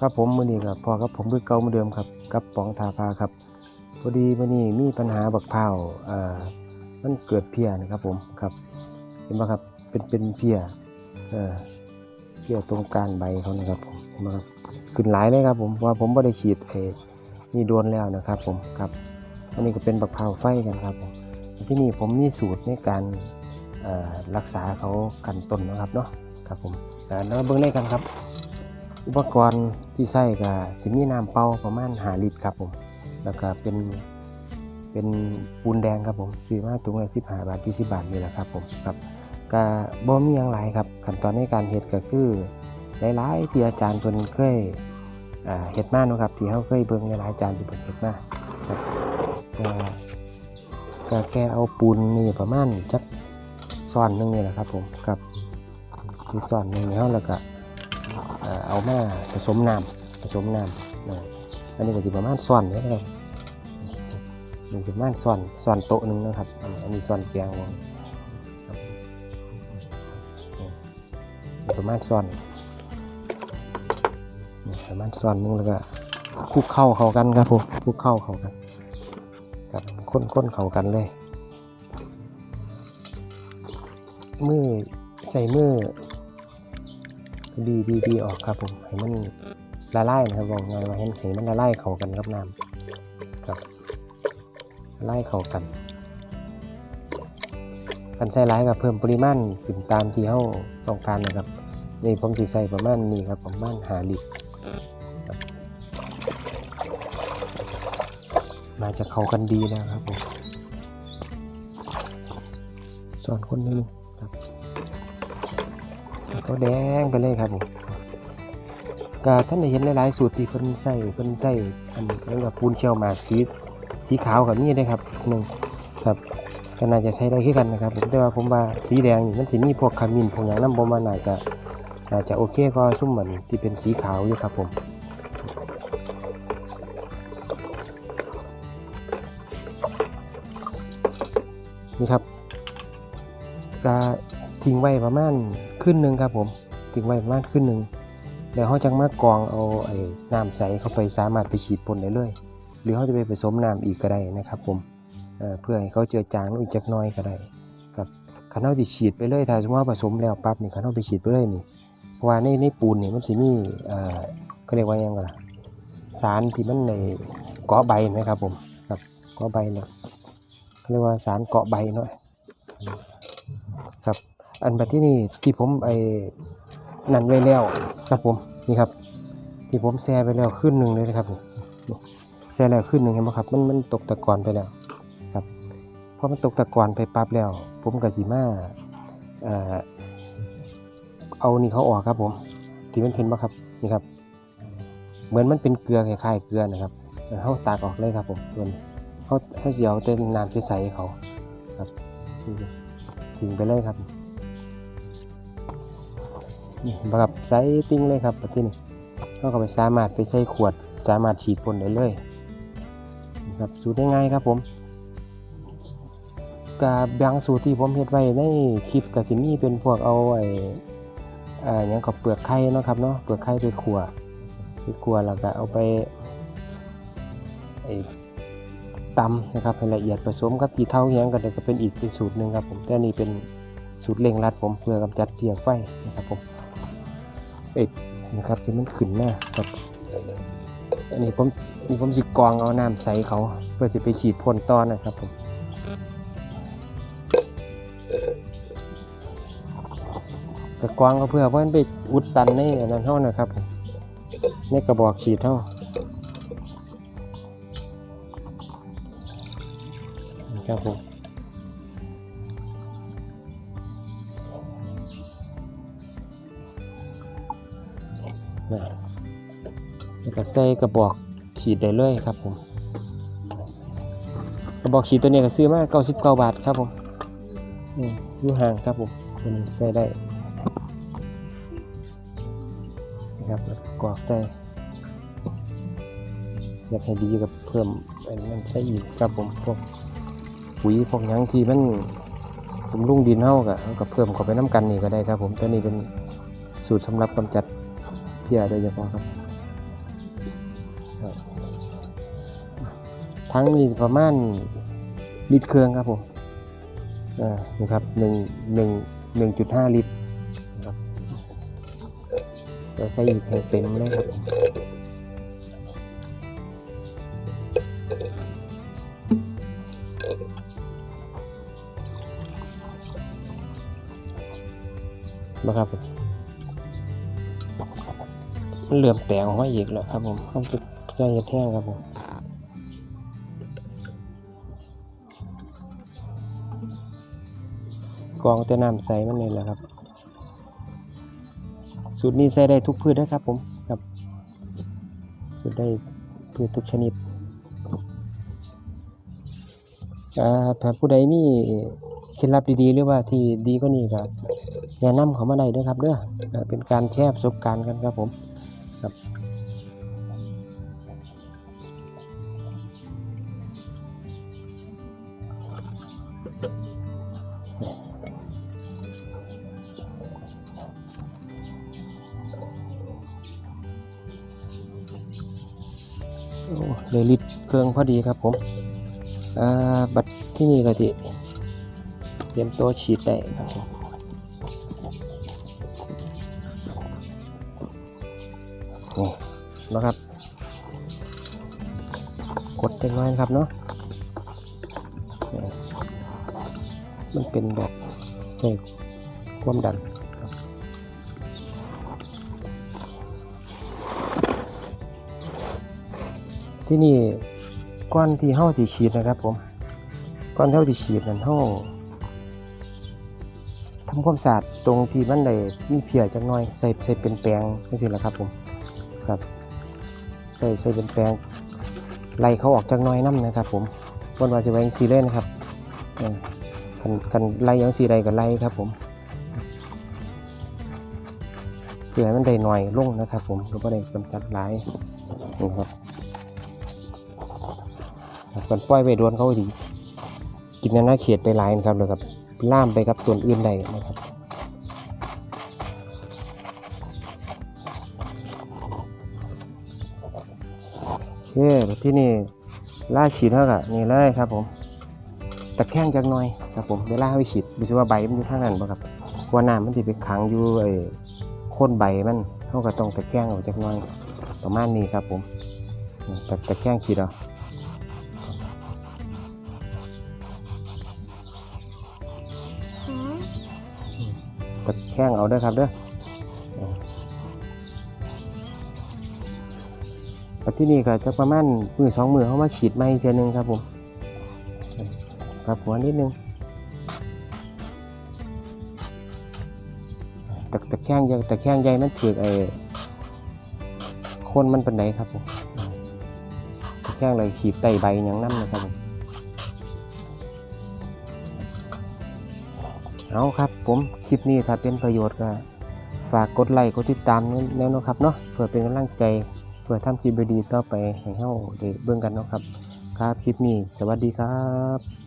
ครับผมมือนี้ครับพอครับผมคือเก่าเหมือนเดิมครับกับป๋องทาพาครับพอดีมือนี้มีปัญหาบักพร้าอ่ามันเกิดเพี้ยนะครับผมครับเห็นไหมครับเป็นเป็นเพี้ยเอ่อเพี้ยตรงกลางใบเขานะครับผมเห็นไหมครับขึ้นหลายเลยครับผมว่าผมไม่ได้ฉีดเออนี่โดนแล้วนะครับผมครับอันนี้ก็เป็นบักพร้าไฟกันครับผมที่นี่ผมมีสูตรในการรักษาเขากันต้นนะครับเนาะครับผมเอ่อแล้วเบิ่งได้กันครับ อุปกรณ์ที่ใช้ก็สิมีน้ำเปล่าประมาณหาลิตรครับผม แล้วก็เป็นเป็นปูนแดงครับผมซื้อมาถุงละสิบห้าบาทยี่สิบบาทนี่แหละครับผมครับก็บ่มีหยังหลายครับขั้นตอนในการเฮ็ดก็คือหลายๆที่อาจารย์เพิ่นเคยเฮ็ดมาเนาะครับที่เฮาเคยเบิ่งหลายๆอาจารย์ที่เพิ่นเฮ็ดมาครับก็ก็แค่เอาปูนนี่ประมาณจักซ้อนหนึงนี่แหละครับผมครับที่ซ้อนหนึงเฮาแล้วก็ เอามาผสมน้ำผสมน้ำนะอันนี้ก็สิประมาณส่วนนี้นะครับนี่ประมาณส่วนส่วนโต๊ะหนึ่งนะครับ อันนี้ส่วนเตียงวางครับนี่ประมาณส่วนประมาณส่วนหนึงแล้วก็คุกเข้าเข้ากันครับผมคุกเข้าเข้ากันครับข้นๆเข้ากันเลยมือใส่มือ ดีดีดีออกครับผมให้มันละลายนะครับบอกไงว่าให้ให้มันละลายเข้ากันกับน้ำครับละลายเข้ากันกันใส่ร้ายกับเพิ่มปริมาณขึ้นตามที่เขาต้องการนะครับนี่ผมสิใส่ประมาณนี้ครับประมาณหาลิตรน่าจะเข้ากันดีแล้วครับผมส่วนคนนึง ก็แดงไปเลยครับก็ท่านได้เห็นหลายๆสูตรที่เพิ่นใส่เพิ่นใส่อันนี้กว่าปูนเชียวหมากสีสีขาวกับนี่ได้ครับหนึ่งครับก็น่าจะใช้ได้คือกันนะครับผมแต่ว่าผมว่าสีแดงนี่มันสิมีพวกขมิ้นพวกอย่างนั้นผมว่าน่าจะน่าจะโอเคก็ซุ่มเหมือนที่เป็นสีขาวอยู่ครับผมนี่ครับก็ ทิ้งไว้ประมาณขึ้นหนึ่งครับผมทิ้งไว้ประมาณขึ้นหนึ่งแล้วเขาจังมากรองเอาไอ้น้ำใสเข้าไปสามารถไปฉีดพ่นได้เลย หรือเขาจะไปผสมน้ำอีกก็ได้นะครับ ผมเเพื่อให้เขาเจือจางลงอีกจักน้อยก็ได้ครับขันเขาจะฉีดไปเลยถ้าสมมติว่าผสมแล้วปั๊บนี่ขันเขาไปฉีดไปเลยนี่เพราะว่าในในปูนนี่มันสิมีเอ่อเขาเรียกว่ายังไงล่ะสารที่มันในเกาะใบนะครับผมครับเกาะใบเนี่ยเขาเรียกว่าสารเกาะใบเนาะครับ อันแบบที่นี่ที่ผมไอ้นั่นไว้แล้วครับผมนี่ครับ ที่ผมแช่ไปแล้วขึ้นหนึ่งเลยนะครับนี่แช่แล้วขึ้นหนึ่งเห็นไหมครับมันมันตกตะกอนไปแล้วครับพอมันตกตะกอนไปปั๊บแล้ว ผมกับสีมาเอ่อเอานี่เขาออกครับผม ที่มันเป็นปะครับนี่ครับ เหมือนมันเป็นเกลือคล้ายๆเกลือนะครับเขาตากออกเลยครับผมส่วนเขาเขาเสียวเต้นน้ำที่ใสให้เขาครับทิ้งไปเลยครับ นี่แบบใส่ติ้งเลยครับแบบที่นี่เราก็ไปสามารถไปใส่ขวด สามารถฉีดพ่นได้เลยนะครับสูตรง่ายๆครับผมกับบางสูตรที่ผมเฮ็ดไว้ในคลิปกับสิมีเป็นพวกเอาไอ้อ่าอย่างกับเปลือกไข่เนาะครับเนาะเปลือกไข่ไปขัวไปขัวแล้วก็เอาไปไอ้ตำนะครับให้ละเอียดผสมกับกีเท่าอย่างกันก็เป็นอีกเป็นสูตรหนึ่งครับผมแต่นี่เป็นสูตรเร่งรัดผมเพื่อกำจัดเพียไฟนะครับผม เอ็ดนะครับที่มันขึ้นหน้าครับอันนี้ผมนี่ผมสิกองเอาน้ำใสเขาเพื่อสิไปฉีดพ่นต้อนนะครับผมก็กรองเอาเพื่อเพื่อนไปอุดตันในนนั้นเท่านะครับผมในกระบอกฉีดเท่าครับผม ก็ใส่กระบอกขีดได้เลยครับผมกระบอกขีดตัวนี้ก็ซื้อมา99บาทครับผมอืมอยู่ห่างครับผมตัวนี้ใส่ได้นะครับแล้วกรอกใส่อยากให้ดีกับเพิ่มอันนั้นใส่อีกครับผมพวกปุ๋ยพวกยังที่มันผมลุงดินเฮากับกับเพิ่มเข้าไปน้ำกันนี่ก็ได้ครับ ผมตัวนี้เป็นสูตรสำหรับกำจัดเพี้ยโดยเฉพาะครับ ทั้งนี้ประมาณลิตรเครื่องครับผมอ่านี่ครับหนึ่งหนึ่งหนึ่งจุดห้าลิตรครับเราใส่อีกเต็มเลยครับนะครับมันเหลื่อมแตกออกมาอีกแล้วครับผมต้องติดใจเย็ดแห้งครับผม กองแต่น้ำใสมันนี่แหละครับ สูตรนี้ใส่ได้ทุกพืชนะครับผมครับ สูตรได้พืชทุกชนิดถ้าผู้ใดมีเคล็ดลับดีๆ หรือว่าที่ดีก็นี่ก็แนะนำเขามาได้ด้อครับเด้อเป็นการแชร์ประสบการณ์กันครับผม เลยลิตรเครื่องพอดีครับผมบัตรที่นี่ก็ที่เตรียมตัวฉีดได้ครับผมนี่นะครับ กดเต็มไว้นครับเนาะมันเป็นแบบเสกความดัน ที่นี่ก้อนที่เฮาที่ฉีดนะครับผมก้อนที่เฮาที่ฉีดนั่นเฮาทำความสะอาดตรงที่มันได้มีเพียจักหน่อยใส่ใส่เป็นแปรงจังซี่แหละครับผมครับใส่ใส่เป็นแปรงไล่เขาออกจักหน่อยน้ำนะครับผมวันว่าสิไว้จังซี่เลยนครับเออคันคันไล่จังซี่ใดก็ไล่ครับผมเพื่อให้มันได้หน่อยลงนะครับ ผมก็บ่ได้กำจัดหลายนี่ครับ ครับกันปล่อยไปโดนเขาดี กินนานาเขียดไปหลายนะครับเลยครับล่ามไปกับตัวอื่นใดนะครับโอเคที่นี่ล่าฉีดเท่ากับนี่เลยครับผมตะแคงจักหน่อยครับผมเวลาเอาไปฉีดดูสิว่าใบมันอยู่ข้างนั้นบ่ครับเพราะว่าน้ำมันจะไปขังอยู่ไอ้โคนใบมันเท่ากับต้องตะแคงออกจักหน่อยประมาณนี้ครับผมตะตะแคงฉีดเอา กดแข้งเอาด้อครับเด้อที่นี่ก็จะประมาณมือสองมือเขามาฉีดไม้เทียหนึงครับผมครับหัวนิดนึงตะตะแข้งใหญ่ตะแข้งใหญ่มันถือไอ้คนมันเป็นไหนครับผมตะแข้งเลยขีดไตใบอย่างนั้นนะครับผม เอาครับ ผมคลิปนี้ถ้าเป็นประโยชน์ก็ฝากกดไลค์กดติดตามแน่นะครับเนาะเพื่อเป็นกำลังใจเพื่อทำคลิปดีต่อไปให้เฮาได้เบิ่งกันเนาะครับ ครับคลิปนี้สวัสดีครับ